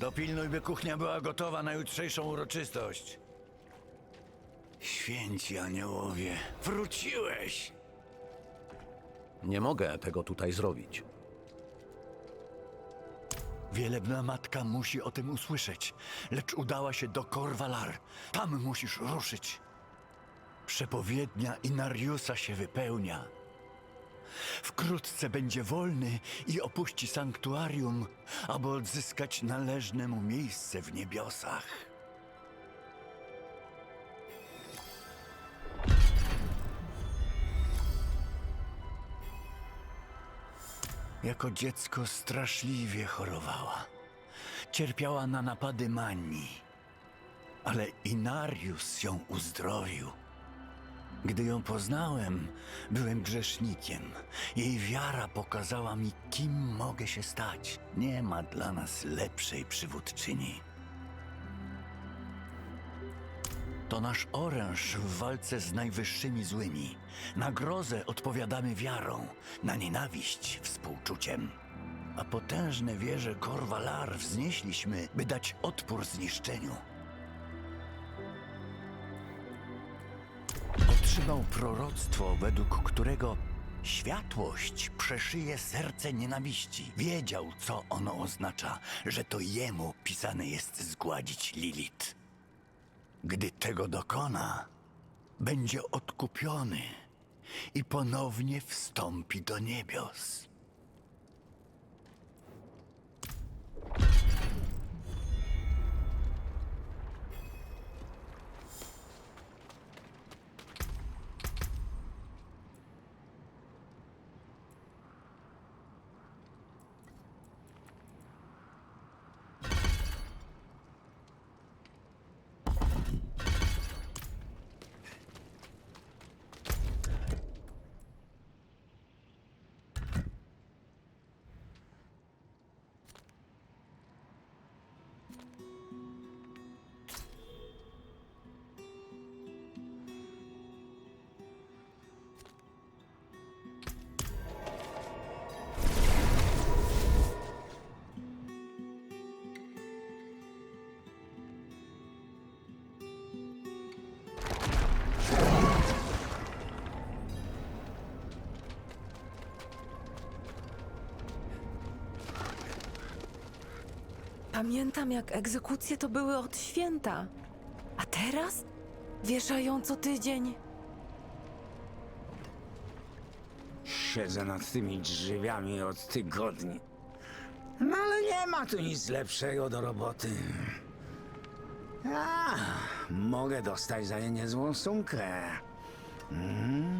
Dopilnuj, by kuchnia była gotowa na jutrzejszą uroczystość. Święci aniołowie, wróciłeś! Nie mogę tego tutaj zrobić. Wielebna matka musi o tym usłyszeć, lecz udała się do Korwalar. Tam musisz ruszyć. Przepowiednia Inariusa się wypełnia. Wkrótce będzie wolny i opuści sanktuarium, aby odzyskać należne mu miejsce w niebiosach. Jako dziecko straszliwie chorowała. Cierpiała na napady manii, ale Inarius ją uzdrowił. Gdy ją poznałem, byłem grzesznikiem. Jej wiara pokazała mi, kim mogę się stać. Nie ma dla nas lepszej przywódczyni. To nasz oręż w walce z najwyższymi złymi. Na grozę odpowiadamy wiarą, na nienawiść współczuciem. A potężne wieże Korwalar wznieśliśmy, by dać odpór zniszczeniu. Otrzymał proroctwo, według którego światłość przeszyje serce nienawiści. Wiedział, co ono oznacza, że to jemu pisane jest zgładzić Lilith. Gdy tego dokona, będzie odkupiony i ponownie wstąpi do niebios. Pamiętam, jak egzekucje to były od święta. A teraz? Wieszają co tydzień. Siedzę nad tymi drzwiami od tygodni. No ale nie ma tu nic lepszego do roboty. A, mogę dostać za nie niezłą sumkę. Mam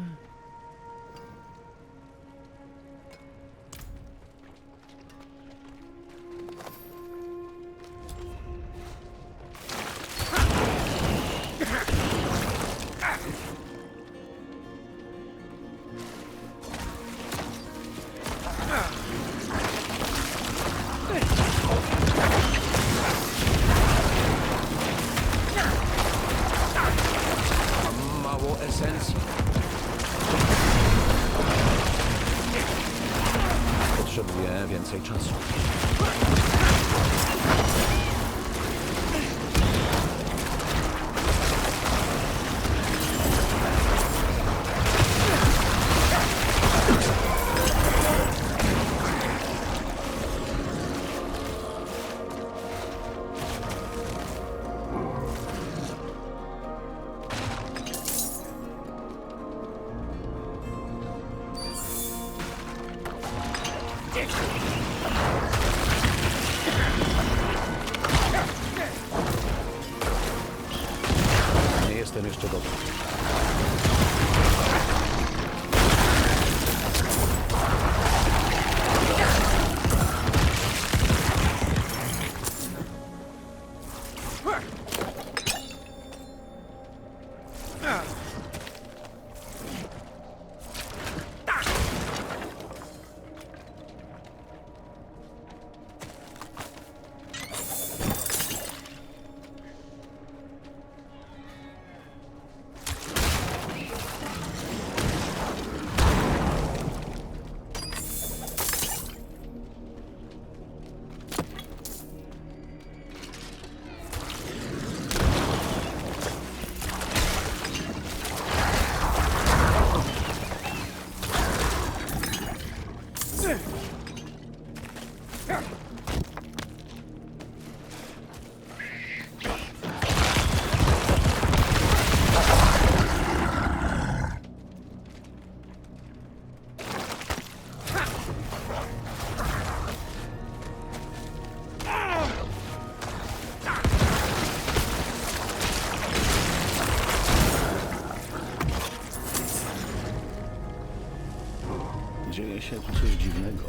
się tu coś dziwnego.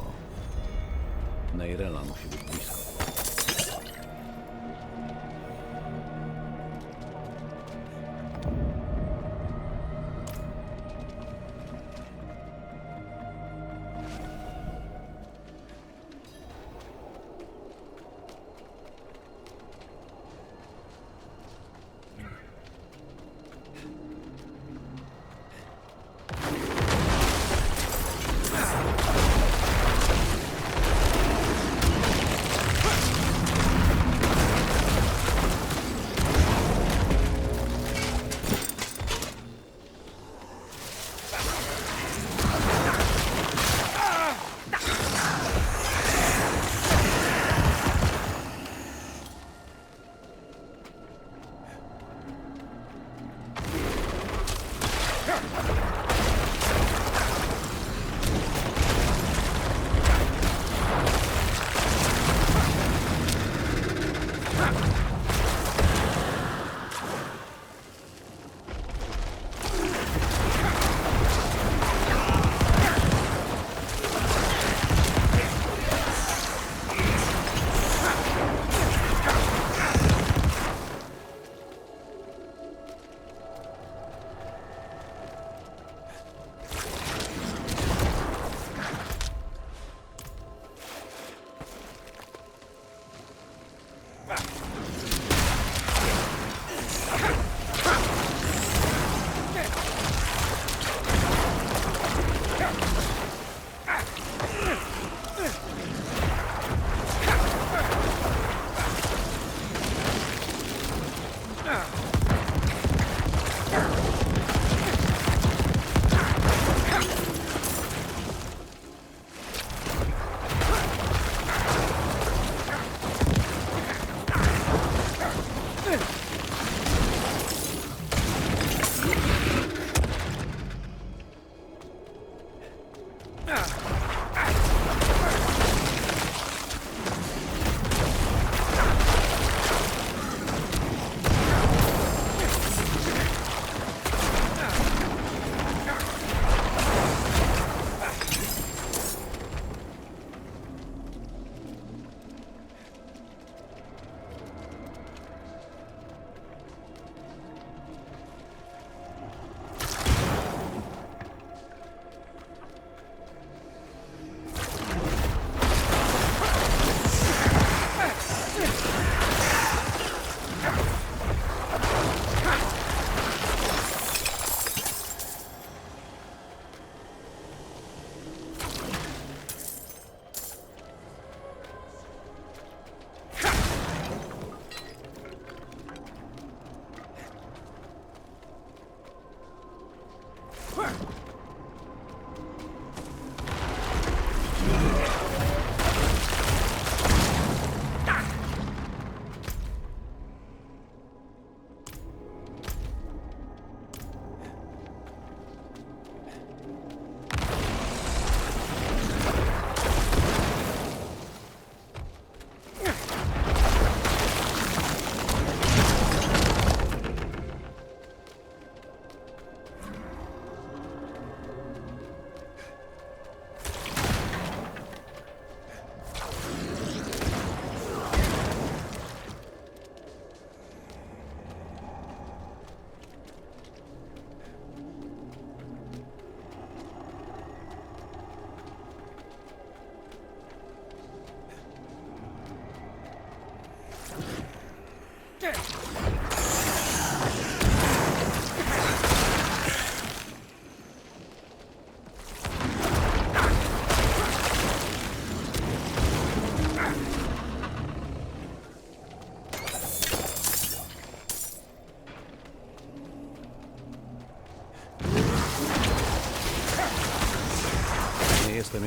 Neirela musi być Blisko.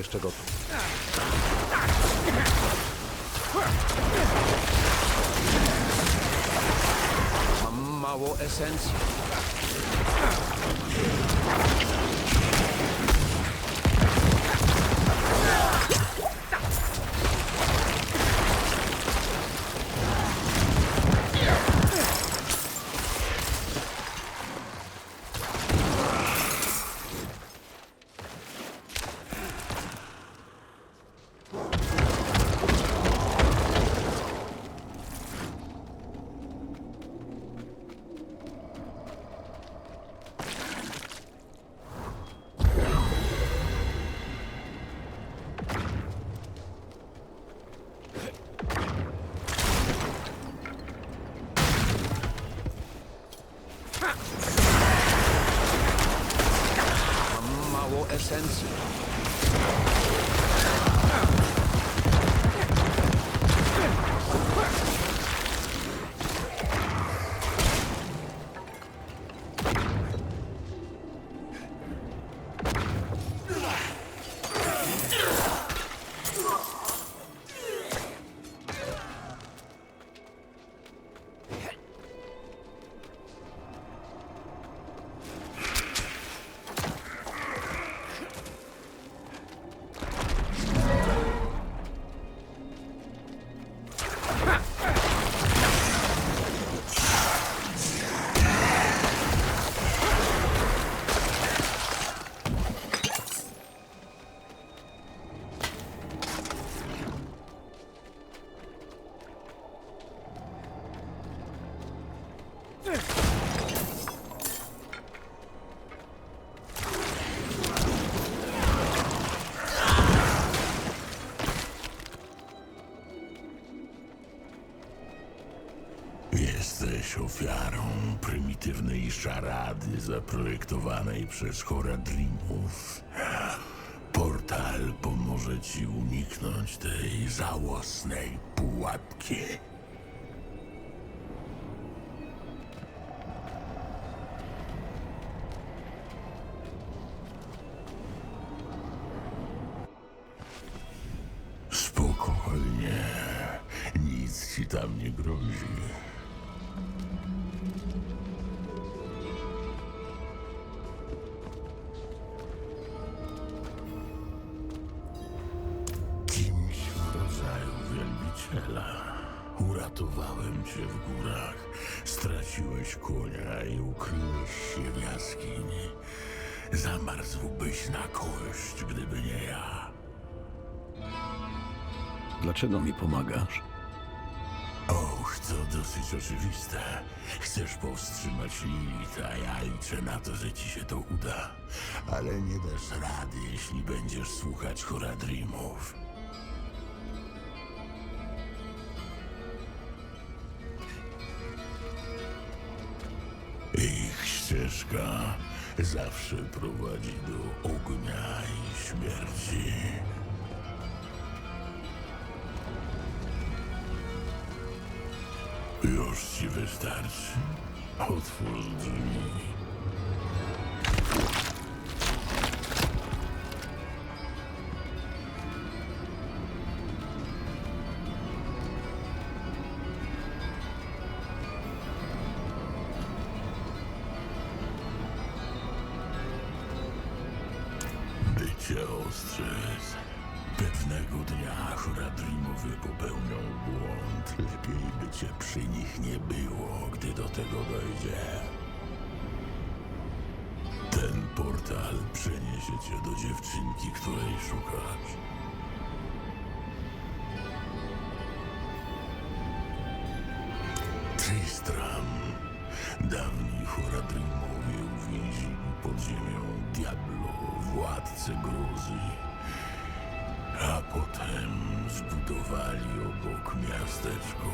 jeszcze gotów. Mam mało esencji. Zaprojektowanej przez Horadrimów. Portal pomoże ci uniknąć tej żałosnej pułapki. Spokojnie, nic ci tam nie grozi. Zamarzłbyś na kość, gdyby nie ja. Dlaczego mi pomagasz? Och, to dosyć oczywiste. Chcesz powstrzymać Lilith, a ja liczę na to, że ci się to uda. Ale nie dasz rady, jeśli będziesz słuchać Horadrimów. Ich ścieżka zawsze prowadzi do ognia i śmierci. Już ci wystarczy. Otwórz drzwi. Cię przy nich nie było, gdy do tego dojdzie. Ten portal przeniesie cię do dziewczynki, której szukasz. Tristram. Dawni Horadrimowie uwięzili pod ziemią Diablo, władcę grozy. A potem zbudowali obok miasteczko.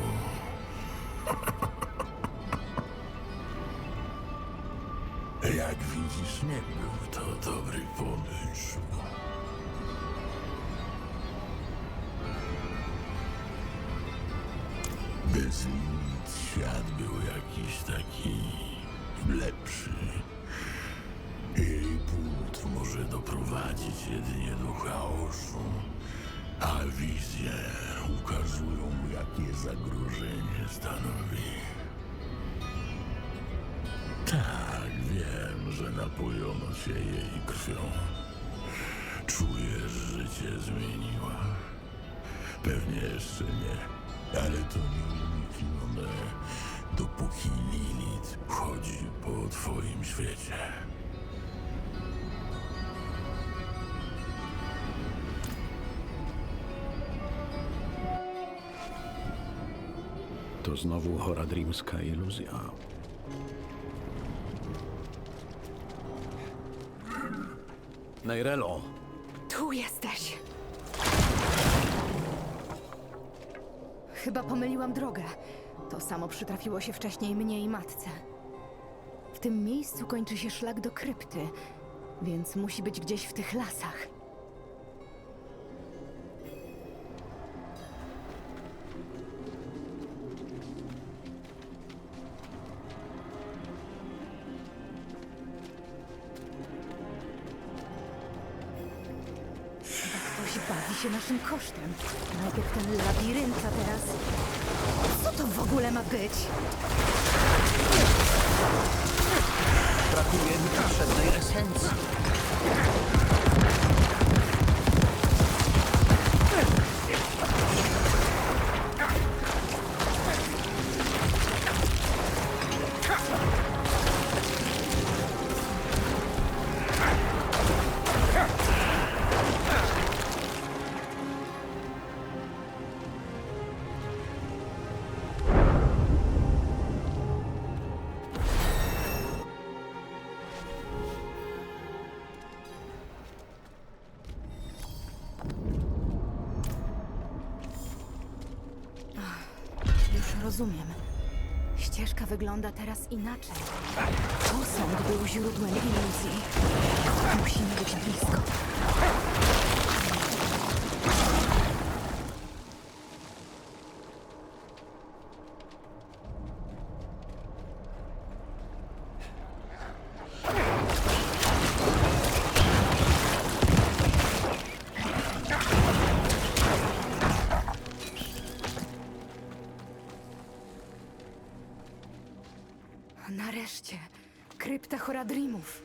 Jak widzisz, nie był to dobry pomysł. Bez limit świat był jakiś taki lepszy. Jej bunt może doprowadzić jedynie do chaosu, zagrożenie stanowi. Tak, wiem, że napojono cię jej krwią. Czujesz, że cię zmieniła. Pewnie jeszcze nie, ale to nieuniknione, dopóki Lilith chodzi po twoim świecie. To znowu horadrimska iluzja. Neirelo, Tu jesteś. Chyba pomyliłam drogę. To samo przytrafiło się wcześniej mnie i matce. W tym miejscu kończy się szlak do krypty, więc musi być gdzieś w tych lasach. Naszym kosztem. Najpierw ten labirynt, a teraz... Co to w ogóle ma być? Brakuje mi potrzebnej esencji. Rozumiem. Ścieżka wygląda teraz inaczej. Posąg był źródłem iluzji. Musimy być blisko. Krypta Horadrimów.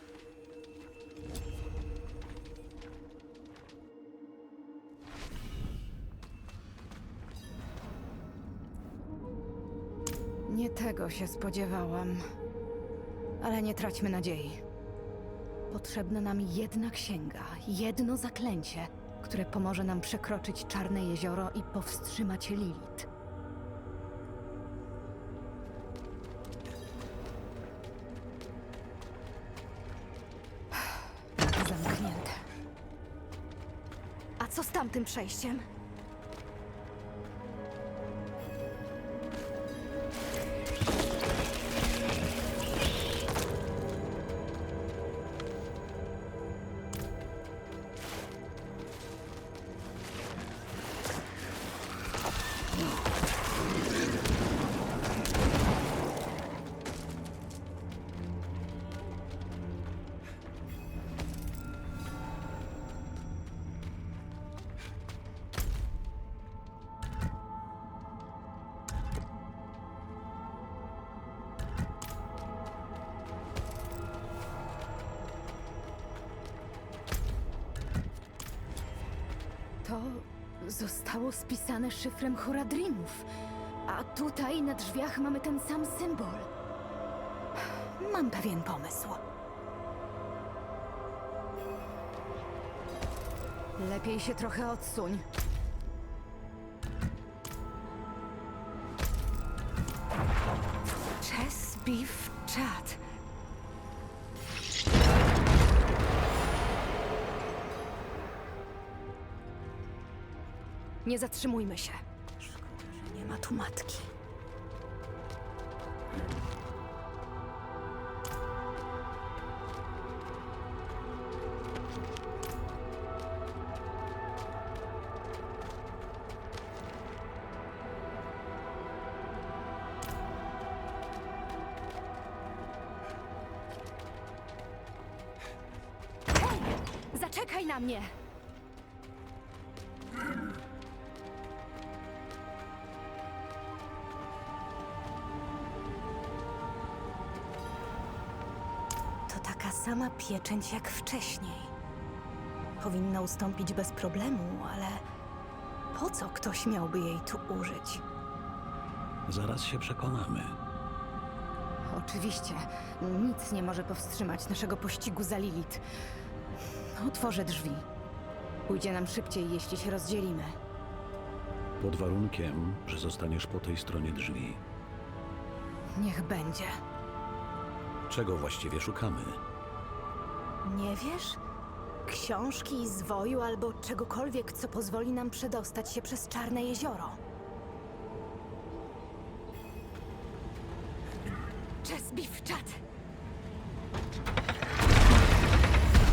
Nie tego się spodziewałam. Ale nie traćmy nadziei. Potrzebna nam jedna księga, jedno zaklęcie, które pomoże nam przekroczyć Czarne Jezioro i powstrzymać Lilith. Przejściem? To zostało spisane szyfrem Horadrimów. A tutaj na drzwiach mamy ten sam symbol. Mam pewien pomysł. Lepiej się trochę odsuń. Chess Beef Chat. Nie zatrzymujmy się. Szkoda, że nie ma tu matki. Hej! Zaczekaj na mnie! Pieczęć jak wcześniej. Powinna ustąpić bez problemu, ale po co ktoś miałby jej tu użyć? Zaraz się przekonamy. Oczywiście, nic nie może powstrzymać naszego pościgu za Lilith. Otworzę drzwi. Pójdzie nam szybciej, jeśli się rozdzielimy. Pod warunkiem, że zostaniesz po tej stronie drzwi. Niech będzie. Czego właściwie szukamy? Nie wiesz? Książki, zwoju albo czegokolwiek, co pozwoli nam przedostać się przez Czarne Jezioro. Czas Bifczat!